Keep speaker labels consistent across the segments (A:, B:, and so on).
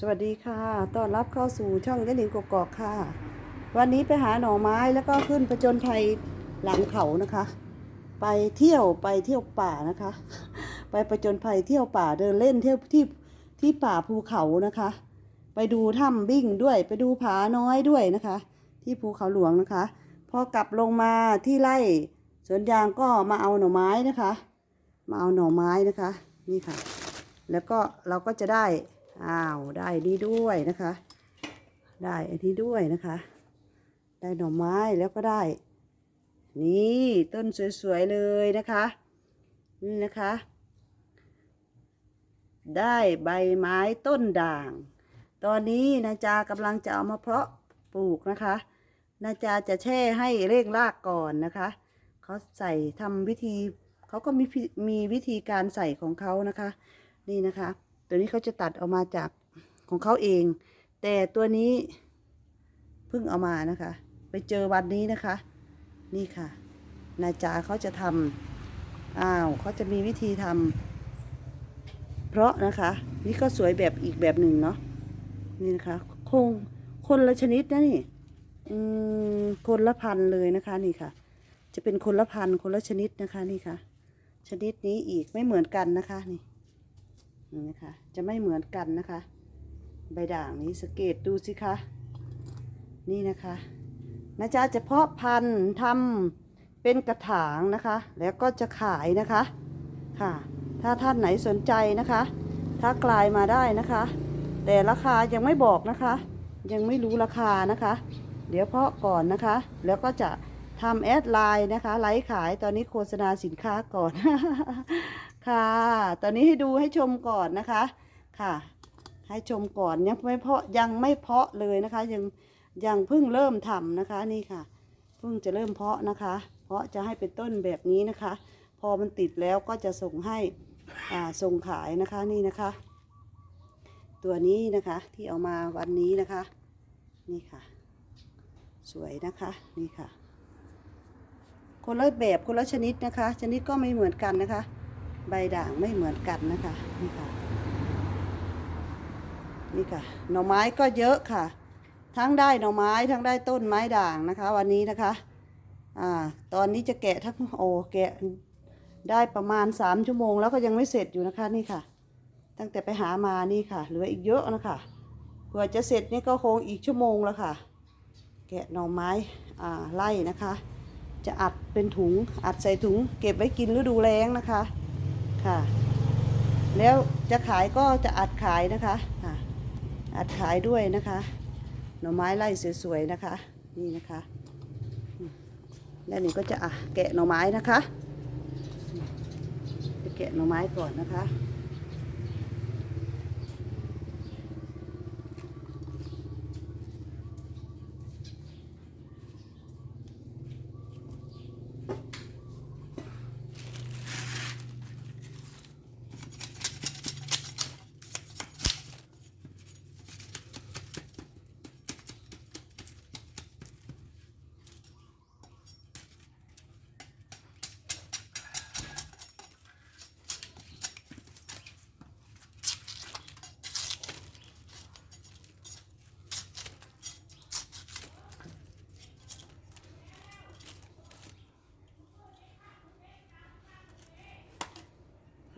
A: สวัสดีค่ะ ต้อนรับเข้าสู่ช่องยะหนิงกกอกค่ะ วันนี้ไปหาหน่อไม้แล้วก็ขึ้นประจนภัยหลังเขานะคะ ไปเที่ยวไปเที่ยวป่านะคะ ไปประจนภัยเที่ยวป่าเดินเล่นเที่ยวที่ที่ป่าภูเขานะคะ ไปดูถ้ำบิ้งด้วย ไปดูผาน้อยด้วยนะคะ ที่ภูเขาหลวงนะคะ พอกลับลงมาที่ไร่สวนยางก็มาเอาหน่อไม้นะคะ มาเอาหน่อไม้นะคะ นี่ค่ะ แล้วก็เราก็จะได้ อ้าวได้นี่ด้วยนะคะ ได้อันนี้ด้วยนะคะ ได้หน่อไม้แล้วก็ได้ นี่ต้นสวยๆเลยนะคะนี่นะคะ ได้ใบไม้ต้นด่าง ตอนนี้นาจากำลังจะเอามาเพาะปลูกนะคะนาจาจะแช่ให้เร่งรากก่อนนะคะเขาใส่ทำวิธีเขาก็มีมีวิธีการใส่ของเขานะคะ นี่นะคะ ตัวนี้เขาจะตัดออกมาจากของเขาเอง แต่ตัวนี้เพิ่งเอามานะคะ ไปเจอวันนี้นะคะ นี่ค่ะนายจ๋าเขาจะทำอ้าวเขาจะมีวิธีทำเพราะนะคะ นี่ก็สวยแบบอีกแบบหนึ่งเนาะนี่นะคะคงคนละชนิดนะนี่อืมคนละพันเลยนะคะนี่ค่ะ จะเป็นคนละพันคนละชนิดนะคะนี่ค่ะ ชนิดนี้อีกไม่เหมือนกันนะคะนี่ นี่นะคะจะไม่เหมือนกันนะคะ ใบด่างนี้สังเกตดูสิคะนี่นะคะนะจ๊ะจะเพาะพันธุ์ทำเป็นกระถางนะคะ แล้วก็จะขายนะคะค่ะ ถ้าท่านไหนสนใจนะคะถ้ากลายมาได้นะคะ แต่ราคายังไม่บอกนะคะ ยังไม่รู้ราคานะคะ เดี๋ยวเพาะก่อนนะคะ แล้วก็จะทำแอดไลน์นะคะ ไลฟ์ขายตอนนี้โฆษณาสินค้าก่อน ค่ะ ตอนนี้ให้ดูให้ชมก่อนนะคะ ค่ะ ให้ชมก่อนยังไม่เพาะยังไม่เพาะเลยนะคะ ยังยังเพิ่งเริ่มทำนะคะนี่ค่ะ เพิ่งจะเริ่มเพาะนะคะ เพาะจะให้เป็นต้นแบบนี้นะคะ พอมันติดแล้วก็จะส่งให้อ่าส่งขายนะคะนี่นะคะ ตัวนี้นะคะที่เอามาวันนี้นะคะ นี่ค่ะ สวยนะคะนี่ค่ะ คนละแบบคนละชนิดนะคะ ชนิดก็ไม่เหมือนกันนะคะ ใบด่างไม่เหมือนกันนะคะนี่ค่ะนี่ค่ะ หน่อไม้ก็เยอะค่ะ ทั้งได้หน่อไม้ทั้งได้ต้นไม้ด่างนะคะ วันนี้นะคะ อ่า ตอนนี้จะแกะทั้งโอแกะได้ประมาณสามชั่วโมง แล้วก็ยังไม่เสร็จอยู่นะคะนี่ค่ะ ตั้งแต่ไปหามานี่ค่ะ เหลืออีกเยอะนะคะเผื่อจะเสร็จนี่ก็คงอีกชั่วโมงแล้วค่ะ แกะหน่อไม้อ่าไล่นะคะ จะอัดเป็นถุงอัดใส่ถุง เก็บไว้กินฤดูแล้งนะคะ ค่ะ แล้วจะขายก็จะอัดขายนะคะค่ะอัดขายด้วยนะคะ หน่อไม้ไล่สวยๆนะคะ นี่นะคะ แล้วนี่ก็จะอะแกะหน่อไม้นะคะจะแกะหน่อไม้ก่อนนะคะ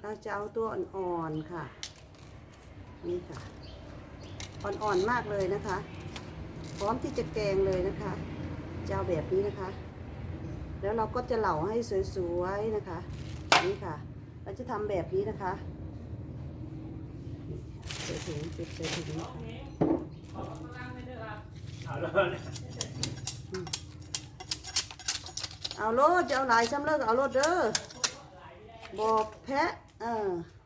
A: เราจะเอาตัวอ่อนๆค่ะ นี่ค่ะ อ่อนๆมากเลยนะคะ พร้อมที่จะแกงเลยนะคะจะเอาแบบนี้นะคะ แล้วเราก็จะเหล่าให้สวยๆนะคะ นี่ค่ะ เราจะทำแบบนี้นะคะใส่ถุงปิดใส่ถุงนะคะ
B: เอาลย
A: เอาโลดจะเอาหลายซ้ำเลิกเอาโลดเด้อบอกแพะ เ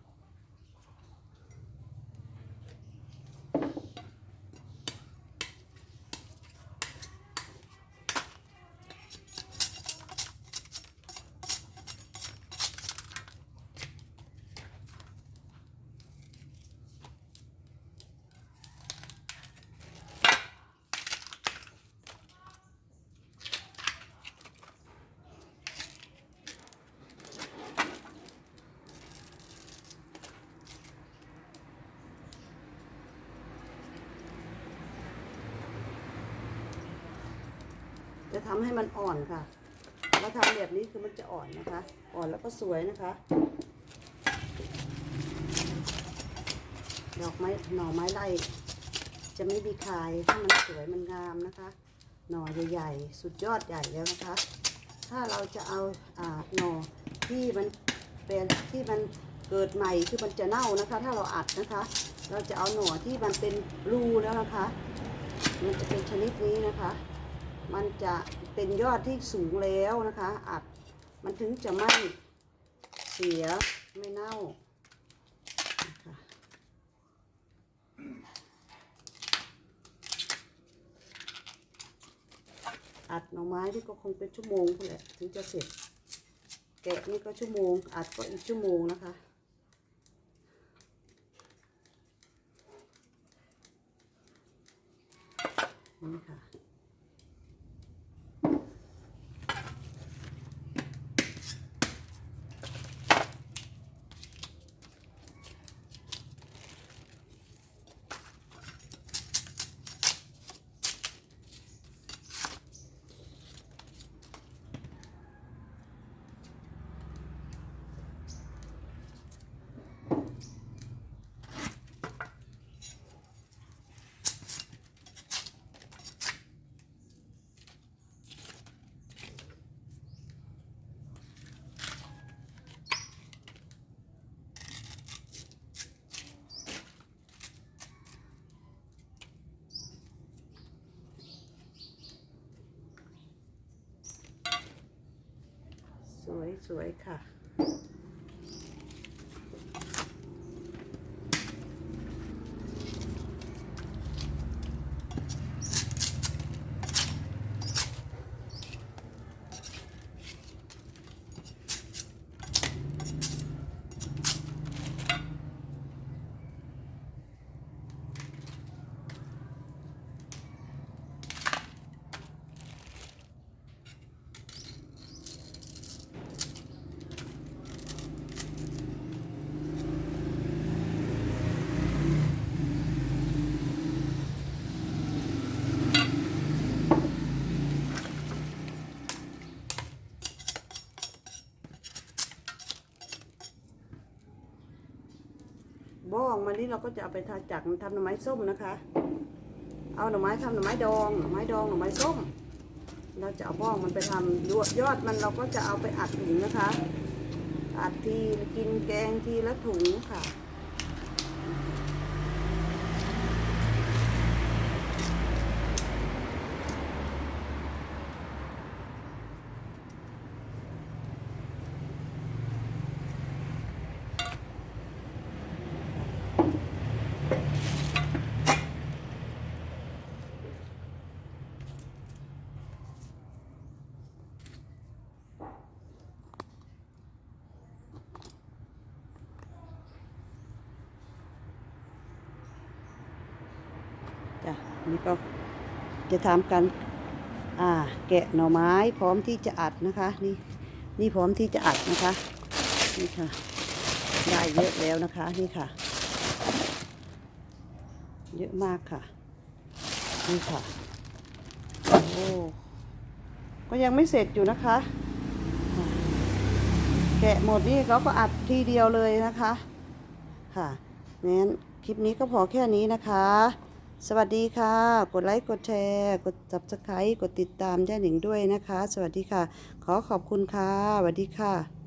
A: ทำให้มันอ่อนค่ะเราทำแบบนี้คือมันจะอ่อนนะคะ อ่อนแล้วก็สวยนะคะ ดอกไม้หน่อไม้ไล่จะไม่มีคายถ้ามันสวยมันงามนะคะ หน่อใหญ่ๆ สุดยอดใหญ่แล้วนะคะ ถ้าเราจะเอาอ่าหน่อที่มันเป็นที่มันเกิดใหม่คือมันจะเน่านะคะ ถ้าเราอัดนะคะ เราจะเอาหน่อที่มันเป็นรูแล้วนะคะ มันจะเป็นชนิดนี้นะคะ มันจะเป็นยอดที่สูงแล้วนะคะ อัดมันถึงจะไม่เสียไม่เน่าอัดหน่อไม้นี่ก็คงเป็นชั่วโมงพุ่นแหละถึงจะเสร็จ แกะนี่ก็ชั่วโมง อัดก็อีกชั่วโมงนะคะนี่ค่ะ สวยค่ะ บ้องมานี้เราก็จะเอาไปทาจากทำหน่อไม้ส้มนะคะ เอาหน่อไม้ทำหน่อไม้ดองหน่อไม้ดองหน่อไม้ส้ม เราจะเอาบ้องมันไปทำยอดยอดมันเราก็จะเอาไปอัดถุงนะคะ อัดทีกินแกงทีละถุงค่ะ นี่ก็จะทำกันอ่าแกะหน่อไม้พร้อมที่จะอัดนะคะ นี่นี่พร้อมที่จะอัดนะคะนี่ค่ะ ได้เยอะแล้วนะคะนี่ค่ะ เยอะมากค่ะ นี่ค่ะโอ้ก็ยังไม่เสร็จอยู่นะคะ แกะหมดนี่เขาก็อัดทีเดียวเลยนะคะ ค่ะงั้นคลิปนี้ก็พอแค่นี้นะคะ สวัสดีค่ะ กดไลค์กดแชร์ กด subscribe กดติดตามย่าหนิงด้วยนะคะ สวัสดีค่ะ ขอขอบคุณค่ะสวัสดีค่ะ